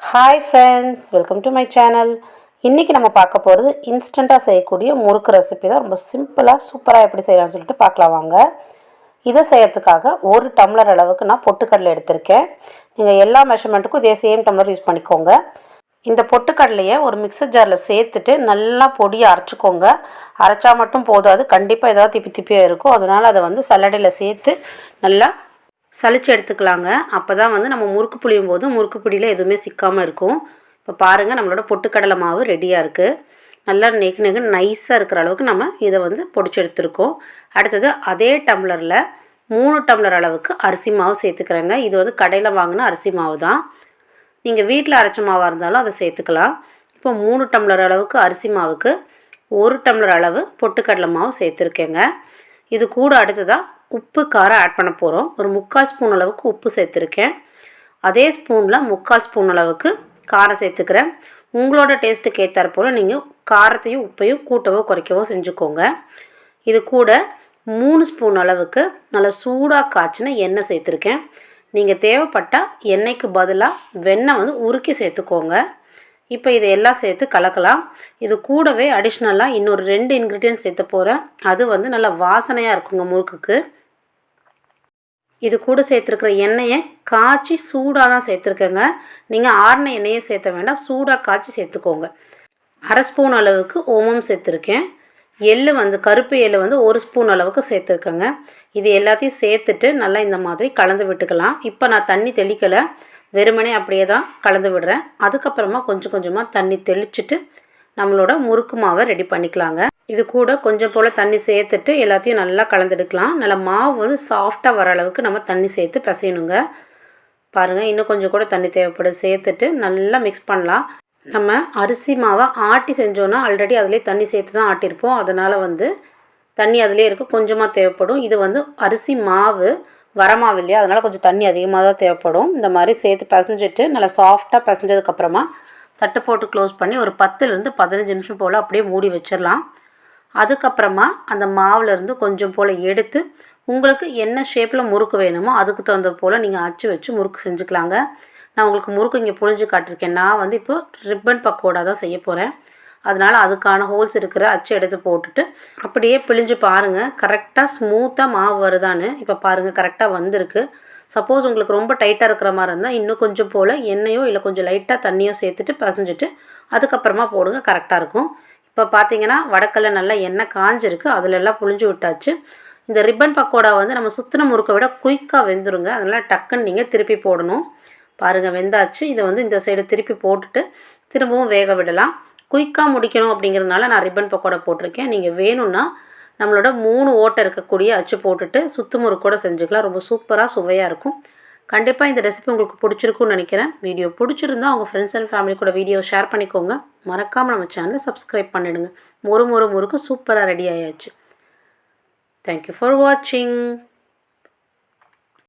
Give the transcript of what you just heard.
Hi friends welcome to my channel இன்றைக்கி நம்ம பார்க்க போகிறது இன்ஸ்டண்ட்டாக செய்யக்கூடிய முறுக்கு ரெசிபி தான். ரொம்ப சிம்பிளாக சூப்பராக எப்படி செய்யலாம்னு சொல்லிட்டு பார்க்கலாம் வாங்க. இதை செய்யறதுக்காக ஒரு டம்ளர் அளவுக்கு நான் பொட்டுக்கடலை எடுத்திருக்கேன். நீங்கள் எல்லா மெஷர்மெண்ட்டுக்கும் இதே சேம் டம்ளர் யூஸ் பண்ணிக்கோங்க. இந்த பொட்டுக்கடலையை ஒரு மிக்சர் ஜாரில் சேர்த்துட்டு நல்லா பொடியை அரைச்சிக்கோங்க. அரைச்சா மட்டும் போதாது கண்டிப்பாக ஏதாவது திப்பி திப்பியாக இருக்கும். அதனால் அதை வந்து சல்லடையில் சேர்த்து நல்லா சளிச்சு எடுத்துக்கலாங்க. அப்போ தான் வந்து நம்ம முறுக்கு புளியும் போது முறுக்கு புளியில் எதுவுமே சிக்காமல் இருக்கும். இப்போ பாருங்கள் நம்மளோட பொட்டுக்கடலை மாவு ரெடியாக இருக்குது நல்லா நெகு நெகு நைஸாக இருக்கிற அளவுக்கு நம்ம இதை வந்து பொடிச்சு எடுத்துருக்கோம். அடுத்தது அதே டம்ளரில் மூணு டம்ளர் அளவுக்கு அரிசி மாவு சேர்த்துக்கிறேங்க. இது வந்து கடையில் வாங்கின அரிசி மாவு தான் நீங்கள் வீட்டில் அரைச்ச மாவாக இருந்தாலும் அதை சேர்த்துக்கலாம். இப்போ மூணு டம்ளர் அளவுக்கு அரிசி மாவுக்கு ஒரு டம்ளர் அளவு பொட்டுக்கடலை மாவு சேர்த்துருக்கேங்க. இது கூட அடுத்ததாக உப்பு காரம் ஆட் பண்ண போகிறோம் ஒரு முக்கால் ஸ்பூன் அளவுக்கு உப்பு சேர்த்துருக்கேன். அதே ஸ்பூனில் முக்கால் ஸ்பூன் அளவுக்கு காரம் சேர்த்துக்கிறேன். உங்களோட டேஸ்ட்டுக்கு ஏற்றாற் போல் நீங்கள் காரத்தையும் உப்பையும் கூட்டவோ குறைக்கவோ செஞ்சுக்கோங்க. இது கூட மூணு ஸ்பூன் அளவுக்கு நல்லா சூடாக காய்ச்சின எண்ணெய் சேர்த்துருக்கேன். நீங்கள் தேவைப்பட்டால் எண்ணெய்க்கு பதிலாக வெண்ணெய் வந்து உருக்கி சேர்த்துக்கோங்க. இப்போ இதை எல்லாம் சேர்த்து கலக்கலாம். இது கூடவே அடிஷ்னலாக இன்னொரு ரெண்டு இன்க்ரீடியன்ட் சேர்த்து போகிறேன் அது வந்து நல்லா வாசனையாக இருக்குங்க முறுக்குக்கு. இது கூட சேர்த்துருக்குற எண்ணெயை காய்ச்சி சூடாக தான் சேர்த்துருக்கேங்க. நீங்கள் ஆறின எண்ணெயை சேர்த்த வேண்டாம் சூடாக காய்ச்சி சேர்த்துக்கோங்க. அரை ஸ்பூன் அளவுக்கு ஓமம் சேர்த்துருக்கேன். எள்ளு வந்து கருப்பு எள்ளு வந்து ஒரு ஸ்பூன் அளவுக்கு சேர்த்துருக்கேங்க. இது எல்லாத்தையும் சேர்த்துட்டு நல்லா இந்த மாதிரி கலந்து விட்டுக்கலாம். இப்போ நான் தண்ணி தெளிக்கலை. வெறுமனே அப்படியே தான் கலந்து விடுறேன். அதுக்கப்புறமா கொஞ்சம் கொஞ்சமாக தண்ணி தெளிச்சுட்டு நம்மளோட முறுக்கு மாவை ரெடி பண்ணிக்கலாங்க. இது கூட கொஞ்சம் போல் தண்ணி சேர்த்துட்டு எல்லாத்தையும் நல்லா கலந்துடுக்கலாம். நல்லா மாவு வந்து சாஃப்டாக வர அளவுக்கு நம்ம தண்ணி சேர்த்து பிசையணுங்க. பாருங்கள் இன்னும் கொஞ்சம் கூட தண்ணி தேவைப்படும். சேர்த்துட்டு நல்லா மிக்ஸ் பண்ணலாம். நம்ம அரிசி மாவை ஆட்டி செஞ்சோன்னா ஆல்ரெடி அதிலே தண்ணி சேர்த்து தான் ஆட்டியிருப்போம். அதனால் வந்து தண்ணி அதிலே இருக்கும் கொஞ்சமாக தேவைப்படும். இது வந்து அரிசி மாவு வரமாவு இல்லையா அதனால் கொஞ்சம் தண்ணி அதிகமாக தான் தேவைப்படும். இந்த மாதிரி சேர்த்து பிசைஞ்சிட்டு நல்லா சாஃப்டாக பிசைஞ்சதுக்கப்புறமா தட்டு போட்டு க்ளோஸ் பண்ணி ஒரு பத்துலேருந்து பதினஞ்சு நிமிஷம் போல் அப்படியே மூடி வச்சிடலாம். அதுக்கப்புறமா அந்த மாவுலேருந்து கொஞ்சம் போல் எடுத்து உங்களுக்கு என்ன ஷேப்பில் முறுக்கு வேணுமோ அதுக்கு தகுந்த போல் நீங்கள் அச்சு வச்சு முறுக்கு செஞ்சுக்கலாங்க. நான் உங்களுக்கு முறுக்கு இங்கே புழிஞ்சு காட்டியிருக்கேன். நான் வந்து இப்போ ரிப்பன் பக்கோடா தான் செய்ய போகிறேன் அதனால் அதுக்கான ஹோல்ஸ் இருக்கிற அச்சு எடுத்து போட்டுட்டு அப்படியே பிழிஞ்சு பாருங்கள் கரெக்டாக ஸ்மூத்தாக மாவு வருதான்னு இப்போ பாருங்கள் கரெக்டாக வந்திருக்கு. சப்போஸ் உங்களுக்கு ரொம்ப டைட்டாக இருக்கிற மாதிரி இருந்தால் இன்னும் கொஞ்சம் போல் எண்ணெயோ இல்லை கொஞ்சம் லைட்டாக தண்ணியோ சேர்த்துட்டு பசஞ்சிட்டு அதுக்கப்புறமா போடுங்க கரெக்டாக இருக்கும். இப்போ பார்த்தீங்கன்னா வடக்கல்ல நல்லா எண்ணெய் காஞ்சிருக்கு அதிலெல்லாம் புழிஞ்சு விட்டாச்சு. இந்த ரிப்பன் பக்கோடா வந்து நம்ம சுத்தின முறுக்கை விட குயிக்காக வெந்துருங்க. அதனால் டக்குன்னு நீங்கள் திருப்பி போடணும். பாருங்கள் வெந்தாச்சு. இதை வந்து இந்த சைடு திருப்பி போட்டுட்டு திரும்பவும் வேக விடலாம். குயிக்காக முடிக்கணும் அப்படிங்கிறதுனால நான் ரிப்பன் பக்கோடா போட்டிருக்கேன். நீங்கள் வேணும்னா நம்மளோட மூணு ஓட்டை இருக்கக்கூடிய அச்சு போட்டுட்டு சுத்து முறுக்கோட செஞ்சுக்கலாம். ரொம்ப சூப்பராக சுவையாக இருக்கும். கண்டிப்பாக இந்த ரெசிபி உங்களுக்கு பிடிச்சிருக்குன்னு நினைக்கிறேன். வீடியோ பிடிச்சிருந்தா உங்கள் ஃப்ரெண்ட்ஸ் அண்ட் ஃபேமிலி கூட வீடியோ ஷேர் பண்ணிக்கோங்க. மறக்காமல் நம்ம சேனலை சப்ஸ்கிரைப் பண்ணிடுங்க. மொறு மொறு முறுக்கு சூப்பராக ரெடி ஆயாச்சு. தேங்க்யூ ஃபார் வாட்சிங்